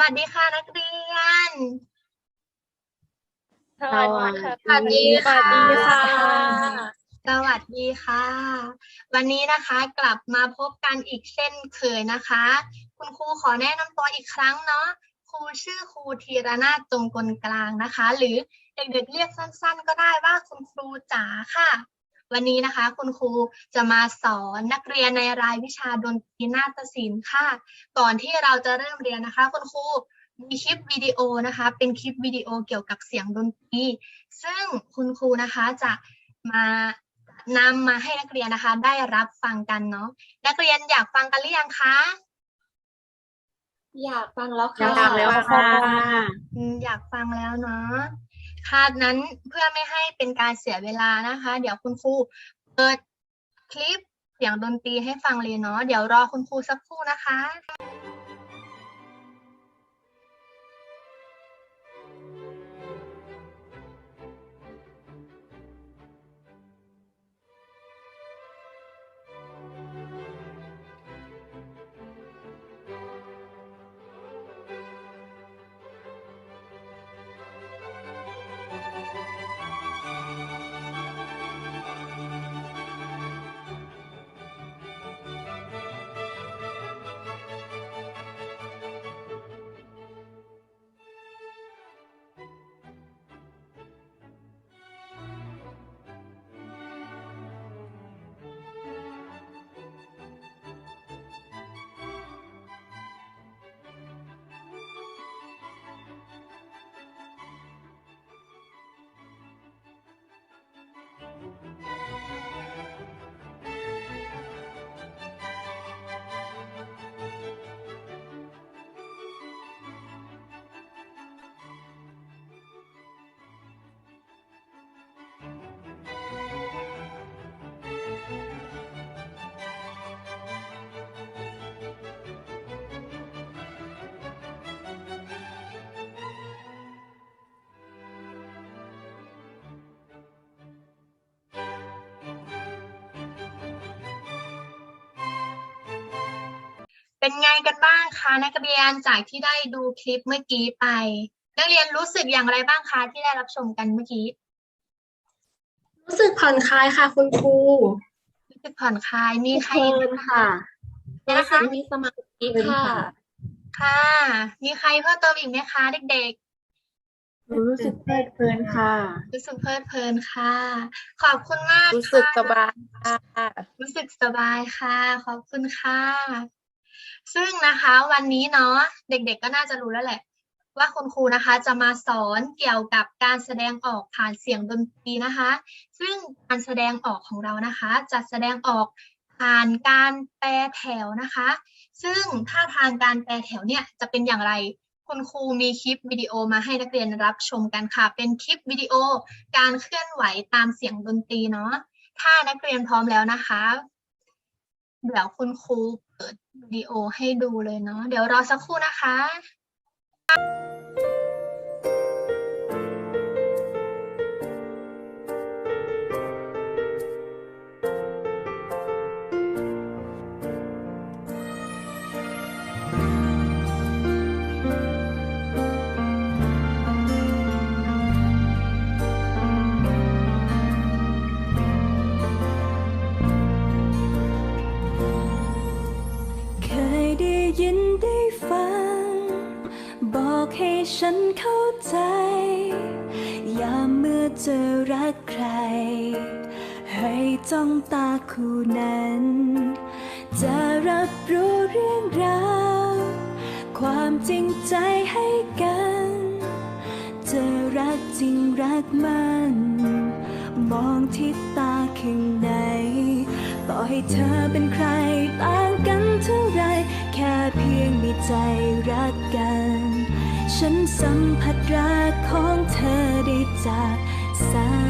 วัสดีค่ะนักเรียนสวัสดีค่ะสวัสดีค่ะ สวัสดีค่ะ สวัสดีค่ะ วันนี้นะคะกลับมาพบกันอีกเช่นเคยนะคะ คุณครูขอแนะนำตัวอีกครั้งเนาะ ครูชื่อครูธีรนาถจงกลกลางนะคะ หรือเด็กๆเรียกสั้น ๆ ก็ได้ว่าคุณครูจ๋าค่ะ วันนี้นะคะ คุณครูจะมาสอนนักเรียนในรายวิชาดนตรีนาฏศิลป์ค่ะ ก่อนที่เราจะเริ่มเรียนนะคะ คุณครูมีคลิปวิดีโอนะคะ เป็นคลิปวิดีโอเกี่ยวกับเสียงดนตรีซึ่งคุณครูนะคะจะมานำมาให้นักเรียนนะคะ ได้รับฟังกันเนาะนักเรียนอยากฟังกันหรือยังคะอยากฟังแล้วอยาค่ะกฟังแล้วค่ะอืมอยากฟังแล้วเนาะ ค่ะนั้นเพื่อไม่ให้เป็นการเสียเวลานะคะ เดี๋ยวคุณครูเปิดคลิปเสียงดนตรีให้ฟังเลยเนาะเดี๋ยวรอคุณครูสักครู่นะคะ เป็นไงกันบ้างคะนักเรียนจากที่ได้ดูคลิปเมื่อกี้ไป นักเรียนรู้สึกอย่างไรบ้างคะที่ได้รับชมกันเมื่อกี้รู้สึกผ่อนคลายค่ะ คุณครูรู้สึกผ่อนคลายมีใครเพลินค่ะนะรู้สึคะกมีสมาธิเพลินค่ะค่ะ ค่ะ มีใครเพิ่มเติมอีกไหมคะเด็กหนูรู้สึกเพลิดเพลินค่ะๆรู้สึกเพลิดเพลินค่ะ ขอบคุณมากรู้สึกค่ะสบายค่ะ รู้สึกสบายค่ะ ขอบคุณค่ะ ซึ่งนะคะวันนี้เนาะเด็กๆก็น่าจะรู้แล้วแหละ ว่าคุณครูนะคะจะมาสอนเกี่ยวกับการแสดงออกผ่านเสียงดนตรีนะคะ ซึ่งการแสดงออกของเรานะคะ จะแสดงออกผ่านการแปลแถวนะคะ ซึ่งท่าทางการแปลแถวเนี่ยจะเป็นอย่างไรคุณครูมีคลิปวิดีโอมาให้นักเรียนรับชมกันค่ะ เป็นคลิปวิดีโอการเคลื่อนไหวตามเสียงดนตรีเนาะ ถ้านักเรียนพร้อมแล้วนะคะ เดี๋ยวคุณครูเปิดวิดีโอให้ดูเลยเนาะเดี๋ยวรอสักครู่นะคะ คู่นั้น จะรับรู้เรื่องราวความจริงใจให้กัน จะรักจริงรักมัน มองที่ตาข้างในต่อให้เธอเป็นใครต่างกันเท่าไร แค่เพียงมีใจรักกัน ฉันสัมผัสรักของเธอได้จากสาย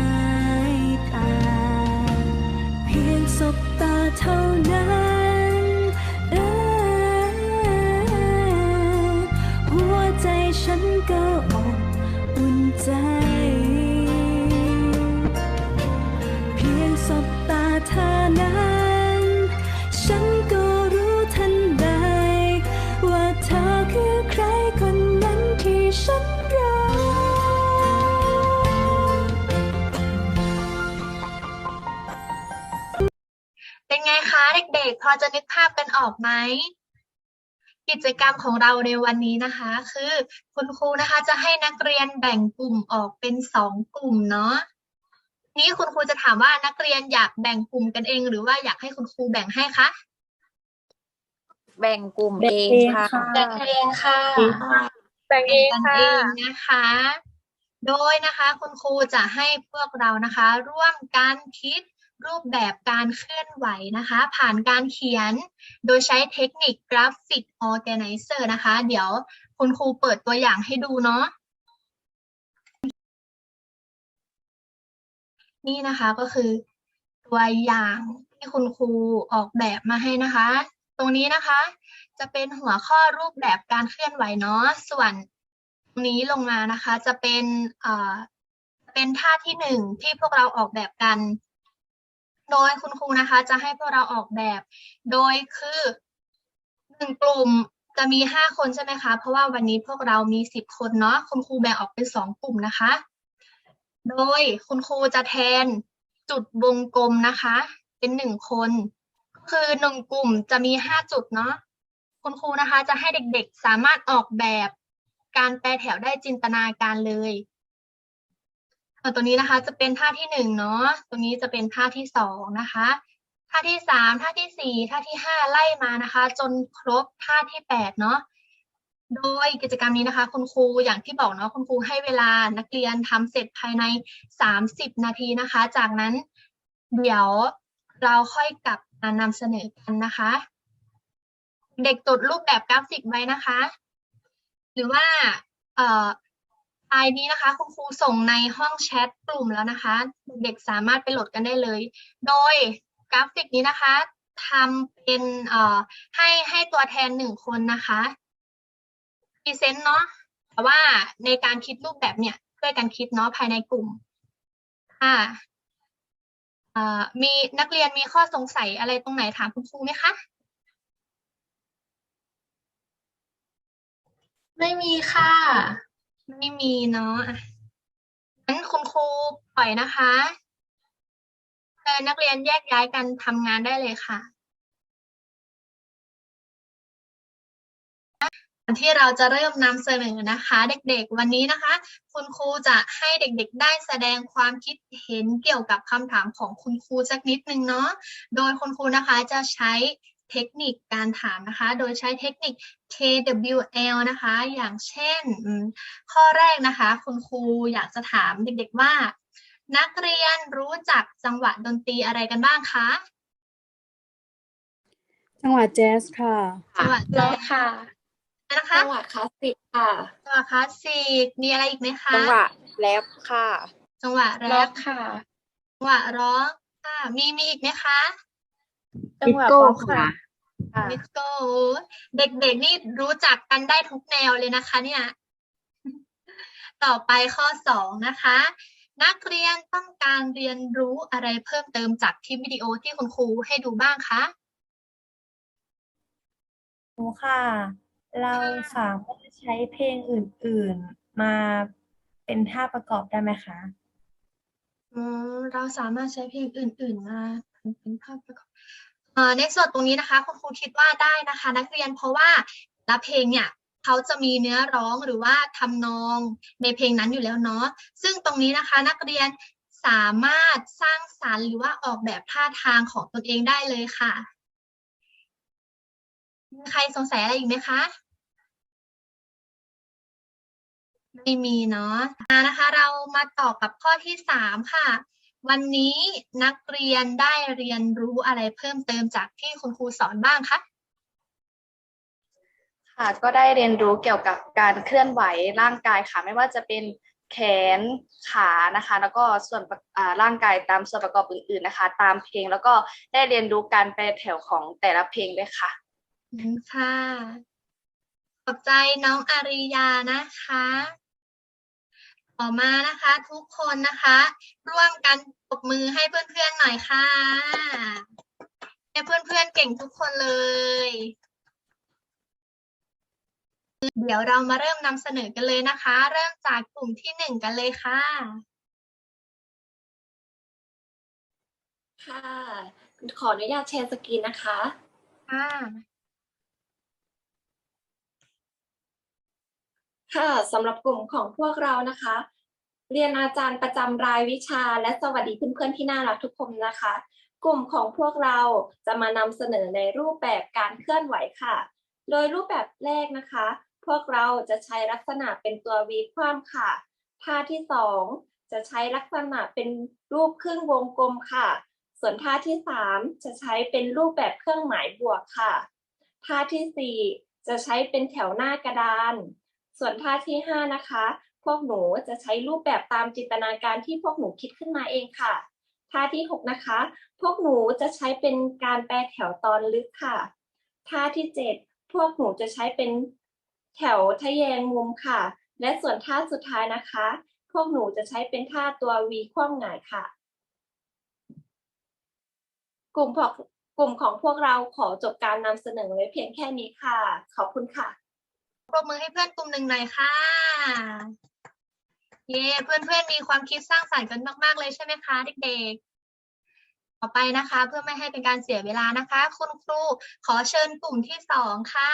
บตาเท่านั้น อจะนึกภาพกันออกไหมกิจกรรมของเราในวันนี้นะคะ คือคุณครูนะคะ จะให้นักเรียนแบ่งกลุ่มออกเป็นสองกลุ่มเนาะนี้คุณครูจะถามว่านักเรียนอยากแบ่งกลุ่มกันเอง หรือว่าอยากให้คุณครูแบ่งให้คะแบ่งกลุ่มแบ่งเองเองค่ะค่ะแบ่งเองค่ะแบ่งเองกันค่ะเองนะคะ โดยนะคะ คุณครูจะให้พวกเรานะคะ ร่วมกันคิด รูปแบบการเคลื่อนไหวนะคะ ผ่านการเขียนโดยใช้เทคนิคกราฟิกออแกไนเซอร์นะคะ เดี๋ยวคุณครูเปิดตัวอย่างให้ดูเนาะนี่นะคะก็คือตัวอย่างที่คุณครูออกแบบมาให้นะคะ ตรงนี้นะคะ จะเป็นหัวข้อรูปแบบการเคลื่อนไหวเนาะส่วนตรงนี้ลงมานะคะ จะเป็นเอ่อเป็นท่าที่หนึ่งที่พวกเราออกแบบกัน โดยคุณครูนะคะจะให้พวกเราออกแบบ โดยคือหนึ่งกลุ่มจะมีห้าคนใช่ไหมคะ เพราะว่าวันนี้พวกเรามีสิบคนเนาะ คุณครูแบ่งออกเป็นสองกลุ่มนะคะ โดยคุณครูจะแทนจุดวงกลมนะคะ เป็นหนึ่งคน คือหนึ่งกลุ่มจะมีห้าจุดเนาะ คุณครูนะคะจะให้เด็กๆ สามารถออกแบบการแปรแถวได้จินตนาการเลย ตัวนี้นะคะจะเป็นท่าที่หนึ่งเนาะตัวนี้จะเป็นท่าที่สองนะคะท่าที่สามท่าที่สี่ท่าที่ห้าไล่มานะคะ จนครบท่าที่แปดเนาะโดยกิจกรรมนี้นะคะ คุณครูอย่างที่บอกเนาะคุณครูให้เวลานักเรียนทำเสร็จภายในสามสิบนาทีนะคะ จากนั้นเดี๋ยวเราค่อยกลับมานำเสนอกันนะคะ เด็กจดรูปแบบกราฟิกไว้นะคะ หรือว่าเอ่อ ไฟล์นี้นะคะ คุณครูส่งในห้องแชทกลุ่มแล้วนะคะ เด็กสามารถไปโหลดกันได้เลย โดยกราฟิกนี้นะคะทำเป็นเอ่อให้ให้ตัวแทนหนึ่งคนนะคะพรีเซนต์เนาะแต่ว่าในการคิดรูปแบบเนี่ยช่วยกันคิดเนาะภายในกลุ่มค่ะเอ่อมีนักเรียนมีข้อสงสัยอะไรตรงไหนถามคุณครูไหมคะ ไม่มีค่ะ ไม่มีเนาะงั้นคุณครูปล่อยนะคะเชิญนักเรียนแยกย้ายกันทำงานได้เลยค่ะ่อนที่เราจะเริ่มนำเสนอนะคะ เด็กๆ วันนี้นะคะ คุณครูจะให้เด็กๆ ได้แสดงความคิดเห็นเกี่ยวกับคำถามของคุณครูสักนิดนึงเนาะโดยคุณครูนะคะจะใช้ เทคนิคการถามนะคะ โดยใช้เทคนิค KWL นะคะ อย่างเช่นอืมข้อแรกนะคะ คุณครูอยากจะถามเด็กๆว่า นักเรียนรู้จักจังหวะดนตรีอะไรกันบ้างคะ จังหวัดแจ๊สค่ะ จังหวะแล้ค่ะนะคะจังหวะคลาสสิกค่ะจังหวะคลาสสิกมีอะไรอีกไหมคะ จังหวะแรปค่ะ จังหวะแรล็อปกค่ะ จังหวะร้องค่ะ มีมีอีกไหมคะ จังหวะป๊อปค่ะค่ะดิสโก้เด็กๆนี่รู้จักกันได้ทุกแนวเลยนะคะ เนี่ย ต่อไปข้อสองนะคะ นักเรียนต้องการเรียนรู้อะไรเพิ่มเติมจากคลิปวิดีโอที่คุณครูให้ดูบ้างคะหนูค่ะ เราสามารถใช้เพลงอื่น ๆ มาเป็นท่าประกอบได้ไหมคะอืมเราสามารถใช้เพลงอื่น ๆ มาเป็นภาพประกอบเอ่อ ในส่วนตรงนี้นะคะคุณครูคิดว่าได้นะคะ นักเรียนเพราะว่าละเพลงเนี่ยเขาจะมีเนื้อร้องหรือว่าทำนองในเพลงนั้นอยู่แล้วเนาะซึ่งตรงนี้นะคะนักเรียนสามารถสร้างสรรค์หรือว่าออกแบบท่าทางของตนเองได้เลยค่ะมีใครสงสัยอะไรอีกไหมคะ ไม่มีเนาะนะคะ เรามาต่อกับข้อที่สามค่ะ วันนี้นักเรียนได้เรียนรู้อะไรเพิ่มเติมจากที่คุณครูสอนบ้างคะค่ะก็ได้เรียนรู้เกี่ยวกับการเคลื่อนไหวร่างกายค่ะ ไม่ว่าจะเป็นแขนขานะคะ แล้วก็ส่วนประอ่าร่างกายตามส่วนประกอบอื่น ๆนะคะ ตามเพลงแล้วก็ได้เรียนรู้การแปลแถวของแต่ละเพลงด้วยค่ะอืมค่ะขอบใจน้องอาริยานะคะ ต่อมานะคะ ทุกคนนะคะ ร่วมกันปรบมือให้เพื่อนๆหน่อยค่ะให้เพื่อนๆเก่งทุกคนเลย เดี๋ยวเรามาเริ่มนำเสนอกันเลยนะคะ เริ่มจากกลุ่มที่หนึ่งกันเลยค่ะ ค่ะ ขออนุญาตแชร์สกรีนนะคะ ค่ะ ค่ะสำหรับกลุ่มของพวกเรานะคะ เรียนอาจารย์ประจำรายวิชา และสวัสดีเพื่อนๆที่น่ารักทุกคนนะคะ กลุ่มของพวกเราจะมานำเสนอในรูปแบบการเคลื่อนไหวค่ะ โดยรูปแบบแรกนะคะ พวกเราจะใช้ลักษณะเป็นตัววีคว่ำค่ะ ท่าที่สองจะใช้ลักษณะเป็นรูปครึ่งวงกลมค่ะ ส่วนท่าที่สามจะใช้เป็นรูปแบบเครื่องหมายบวกค่ะ ท่าที่สี่จะใช้เป็นแถวหน้ากระดาน ส่วนท่าที่ห้านะคะ พวกหนูจะใช้รูปแบบตามจินตนาการที่พวกหนูคิดขึ้นมาเองค่ะ ท่าที่หกนะคะ พวกหนูจะใช้เป็นการแปลแถวตอนลึกค่ะ ท่าที่เจ็ดพวกหนูจะใช้เป็นแถวทะแยงมุมค่ะ และส่วนท่าสุดท้ายนะคะ พวกหนูจะใช้เป็นท่าตัววีคว่ำหงายค่ะ กลุ่มของกลุ่มของพวกเราขอจบการนำเสนอไว้เพียงแค่นี้ค่ะ ขอบคุณค่ะ ปรบมือให้เพื่อนกลุ่มหนึ่งหน่อยค่ะ เย้เพื่อนๆมีความคิดสร้างสรรค์กันมาก ๆ เลยใช่ไหมคะ เด็กๆ ต่อไปนะคะ เพื่อไม่ให้เป็นการเสียเวลานะคะ คุณครูขอเชิญกลุ่มที่สองค่ะ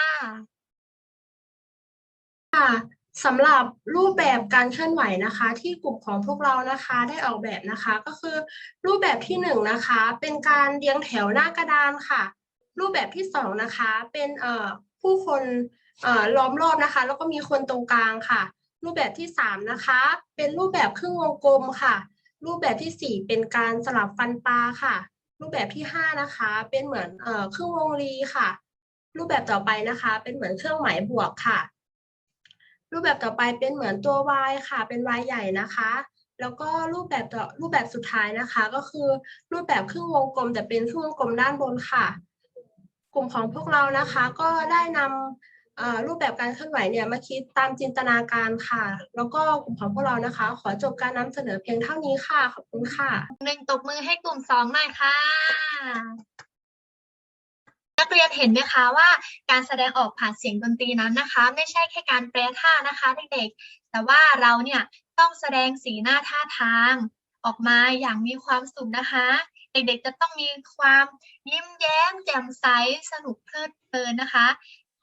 ค่ะสำหรับรูปแบบการเคลื่อนไหวนะคะ ที่กลุ่มของพวกเรานะคะได้ออกแบบนะคะ ก็คือรูปแบบที่หนึ่งนะคะ เป็นการเรียงแถวหน้ากระดานค่ะ รูปแบบที่สองนะคะ เป็นเอ่อผู้คน ล้อมรอบนะคะ แล้วก็มีคนตรงกลางค่ะ รูปแบบที่สามนะคะ เป็นรูปแบบครึ่งวงกลมค่ะ รูปแบบที่สี่เป็นการสลับฟันปลาค่ะ รูปแบบที่ห้านะคะ เป็นเหมือนเอ่อครึ่งวงรีค่ะ รูปแบบต่อไปนะคะ เป็นเหมือนเครื่องหมายบวกค่ะ รูปแบบต่อไปเป็นเหมือนตัว Y ค่ะ เป็น Y ใหญ่นะคะแล้วก็รูปแบบต่อรูปแบบสุดท้ายนะคะ ก็คือรูปแบบครึ่งวงกลมแต่เป็นครึ่งวงกลมด้านบนค่ะ กลุ่มของพวกเรานะคะ ก็ได้นำ รูปแบบการเคลื่อนไหวเนี่ยมาคิดตามจินตนาการค่ะ แล้วก็กลุ่มของพวกเรานะคะ ขอจบการนำเสนอเพียงเท่านี้ค่ะ ขอบคุณค่ะหนึ่งตบมือให้กลุ่มสองหน่อยค่ะ นักเรียนเห็นไหมคะว่าการแสดงออกผ่านเสียงดนตรีนั้นนะคะ ไม่ใช่แค่การแปลท่านะคะเด็กๆแต่ว่าเราเนี่ยต้องแสดงสีหน้าท่าทาง ออกมาอย่างมีความสุขนะคะเด็กๆ จะต้องมีความยิ้มแย้มแจ่มใสสนุกเพลิดเพลินนะคะ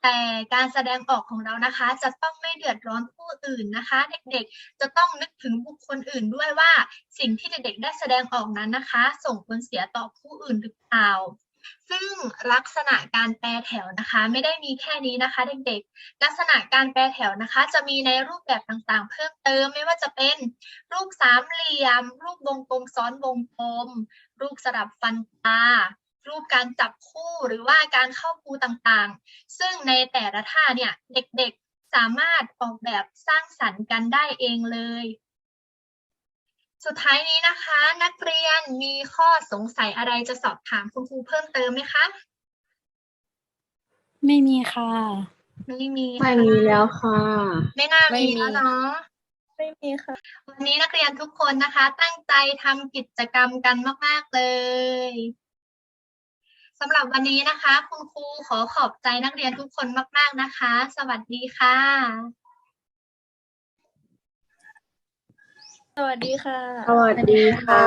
แต่การแสดงออกของเรานะคะ จะต้องไม่เดือดร้อนผู้อื่นนะคะ เด็กๆ จะต้องนึกถึงบุคคลอื่นด้วยว่า สิ่งที่เด็กๆ ได้แสดงออกนั้นนะคะ ส่งผลเสียต่อผู้อื่นหรือเปล่า ซึ่งลักษณะการแปรแถวนะคะ ไม่ได้มีแค่นี้นะคะเด็กๆ ลักษณะการแปรแถวนะคะ จะมีในรูปแบบต่างๆ เพิ่มเติมไม่ว่าจะเป็นรูปสามเหลี่ยม รูปวงกลมซ้อนวงกลม รูปสลับฟันปลา รูปการจับคู่หรือว่าการเข้าปูต่างๆ ซึ่งในแต่ละท่าเนี่ยเด็กๆสามารถออกแบบสร้างสรรค์กันได้เองเลย สุดท้ายนี้นะคะ นักเรียนมีข้อสงสัยอะไรจะสอบถามคุณครูเพิ่มเติมไหมคะ ไม่มีค่ะ ไม่มีไม่ค่ะมีแล้วค่ะ ไม่น่าไม่มีมีแล้วเนาะไม่มีค่ะ วันนี้นักเรียนทุกคนนะคะ ตั้งใจทำกิจกรรมกันมาก ๆ เลย สำหรับวันนี้นะคะ คุณครูขอขอบใจนักเรียนทุกคนมาก ๆนะคะ สวัสดีค่ะ สวัสดีค่ะ สวัสดีค่ะ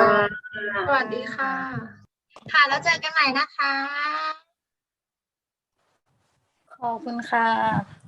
สวัสดีค่ะ ค่ะ แล้วเจอกันใหม่นะคะ ขอบคุณค่ะ